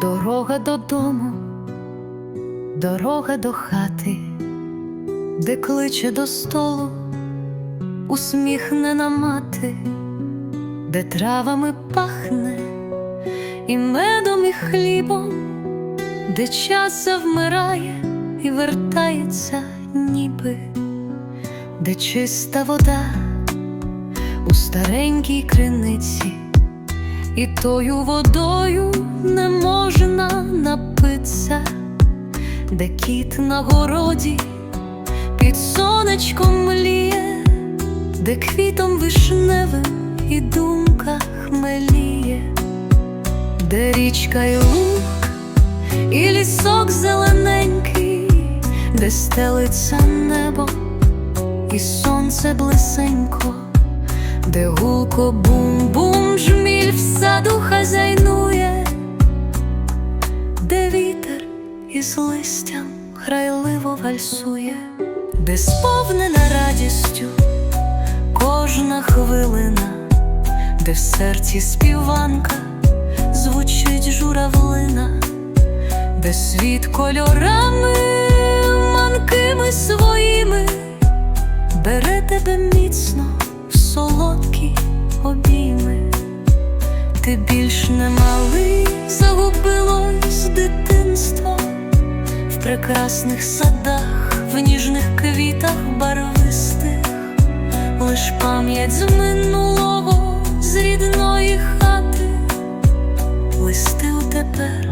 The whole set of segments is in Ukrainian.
Дорога додому, дорога до хати, де кличе до столу усміхнена мати, де травами пахне і медом, і хлібом, де час завмирає і вертається, ніби, де чиста вода у старенькій криниці. І тою водою не можна напитися, де кіт на городі під сонечком мліє, де квітом вишневим і думка хмеліє, де річка і лук, і лісок зелененький, де стелиться небо, і сонце блисенько де гулко бум-бум жміль в саду хазяйнує, де вітер із листям грайливо вальсує, де сповнена радістю кожна хвилина, де в серці співанка звучить журавлина, де світ кольорами манкими своїми. Бере тебе міцно в солодкі обійми, ти більш не малий, загубилось дитинство. В прекрасних садах, в ніжних квітах барвистих, лиш пам'ять з минулого, з рідної хати, листи у тепер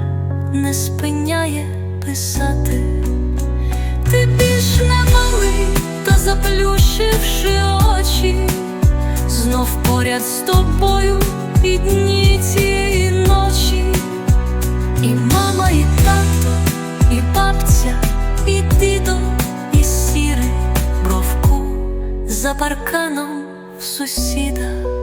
не спиняє писати. Ти більш не малий, та заплющивши очі, знов поряд з тобою і дні цієї ночі, і мама, і тато, і бабця, і дідо, і сірий бровку за парканом в сусіда.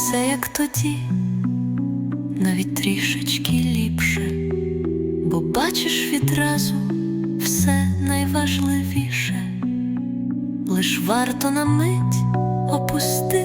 Все як тоді, навіть трішечки ліпше, бо бачиш відразу все найважливіше, лиш варто на мить опустити